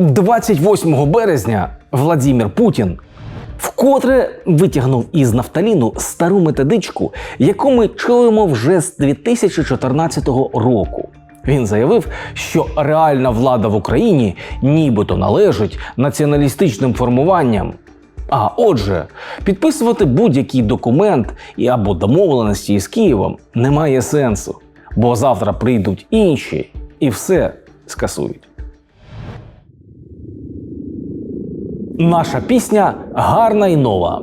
28 березня Владимир Путін вкотре витягнув із нафталіну стару методичку, яку ми чуємо вже з 2014 року. Він заявив, що реальна влада в Україні нібито належить націоналістичним формуванням. А отже, підписувати будь-який документ і або домовленості із Києвом немає сенсу, бо завтра прийдуть інші і все скасують. Наша пісня гарна і нова.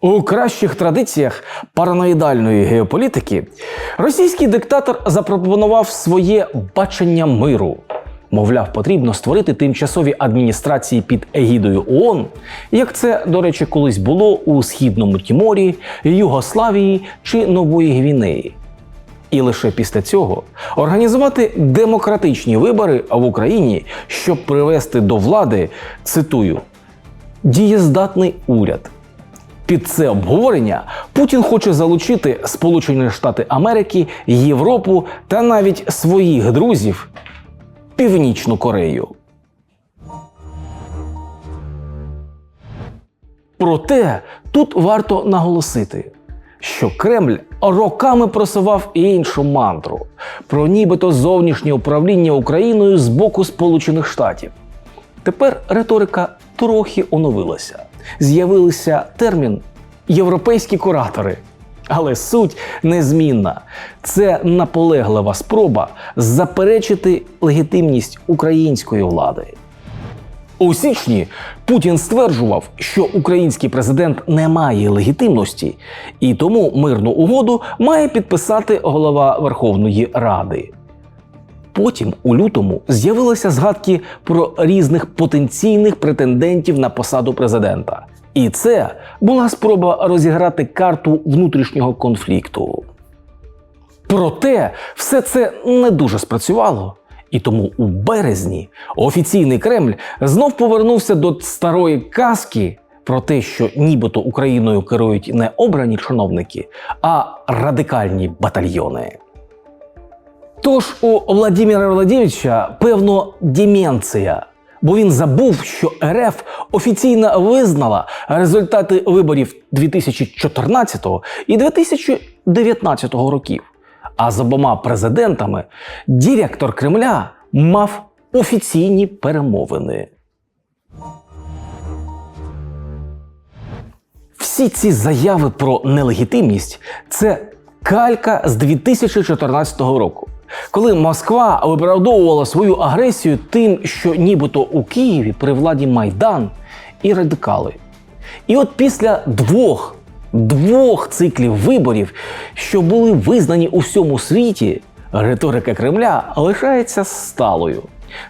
У кращих традиціях параноїдальної геополітики російський диктатор запропонував своє бачення миру. Мовляв, потрібно створити тимчасові адміністрації під егідою ООН, як це, до речі, колись було у Східному Тіморі, Югославії чи Нової Гвінеї. І лише після цього організувати демократичні вибори в Україні, щоб привести до влади, цитую, дієздатний уряд. Під це обговорення Путін хоче залучити Сполучені Штати Америки, Європу та навіть своїх друзів Північну Корею. Проте тут варто наголосити, що Кремль роками просував іншу мантру про нібито зовнішнє управління Україною з боку Сполучених Штатів. Тепер риторика трохи оновилася. З'явився термін європейські куратори. Але суть незмінна. Це наполеглива спроба заперечити легітимність української влади. У січні Путін стверджував, що український президент не має легітимності, і тому мирну угоду має підписати голова Верховної Ради. Потім у лютому з'явилися згадки про різних потенційних претендентів на посаду президента. І це була спроба розіграти карту внутрішнього конфлікту. Проте все це не дуже спрацювало. І тому у березні офіційний Кремль знов повернувся до старої казки про те, що нібито Україною керують не обрані чиновники, а радикальні батальйони. Тож у Владимира Владимировича певно деменція, бо він забув, що РФ офіційно визнала результати виборів 2014 і 2019 років. А з обома президентами директор Кремля мав офіційні перемовини. Всі ці заяви про нелегітимність це калька з 2014 року, коли Москва виправдовувала свою агресію тим, що нібито у Києві при владі Майдан і радикали. І от після двох двох циклів виборів, що були визнані у всьому світі, риторика Кремля лишається сталою.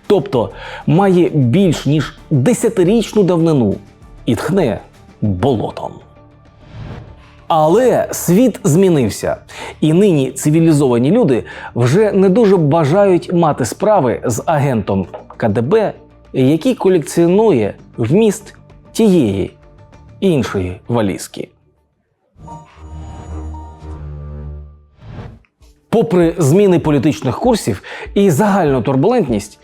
Тобто має більш ніж десятирічну давнину і тхне болотом. Але світ змінився, і нині цивілізовані люди вже не дуже бажають мати справи з агентом КДБ, який колекціонує вміст тієї іншої валізки. Попри зміни політичних курсів і загальну турбулентність,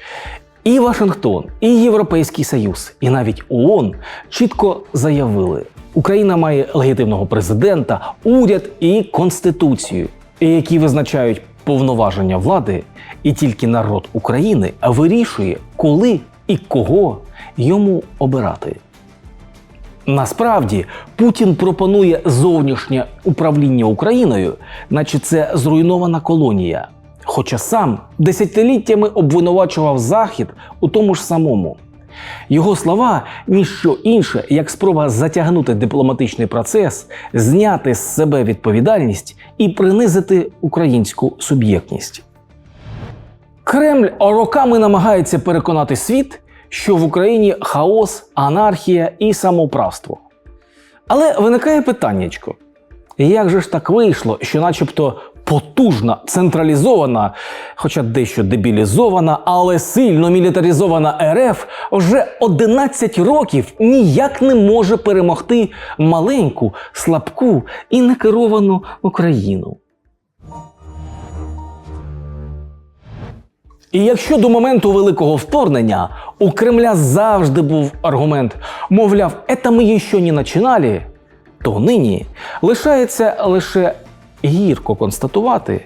і Вашингтон, і Європейський Союз, і навіть ООН чітко заявили, Україна має легітимного президента, уряд і конституцію, які визначають повноваження влади, і тільки народ України вирішує, коли і кого йому обирати. Насправді Путін пропонує зовнішнє управління Україною, наче це зруйнована колонія. Хоча сам десятиліттями обвинувачував Захід у тому ж самому. Його слова ніщо інше, як спроба затягнути дипломатичний процес, зняти з себе відповідальність і принизити українську суб'єктність. Кремль роками намагається переконати світ, що в Україні хаос, анархія і самоуправство. Але виникає питаннячко: як же ж так вийшло, що, начебто, потужна, централізована, хоча дещо дебілізована, але сильно мілітаризована РФ вже 11 років ніяк не може перемогти маленьку, слабку і некеровану Україну? І якщо до моменту великого вторгнення у Кремля завжди був аргумент, мовляв, это ми ще не починали, то нині лишається лише гірко констатувати,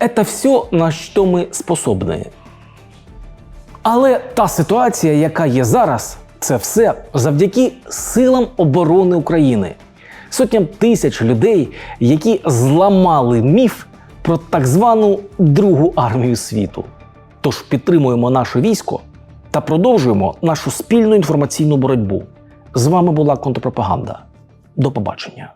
это все, на що ми способні. Але та ситуація, яка є зараз, це все завдяки силам оборони України, сотням тисяч людей, які зламали міф про так звану Другу армію світу. Тож підтримуємо наше військо та продовжуємо нашу спільну інформаційну боротьбу. З вами була контрпропаганда. До побачення.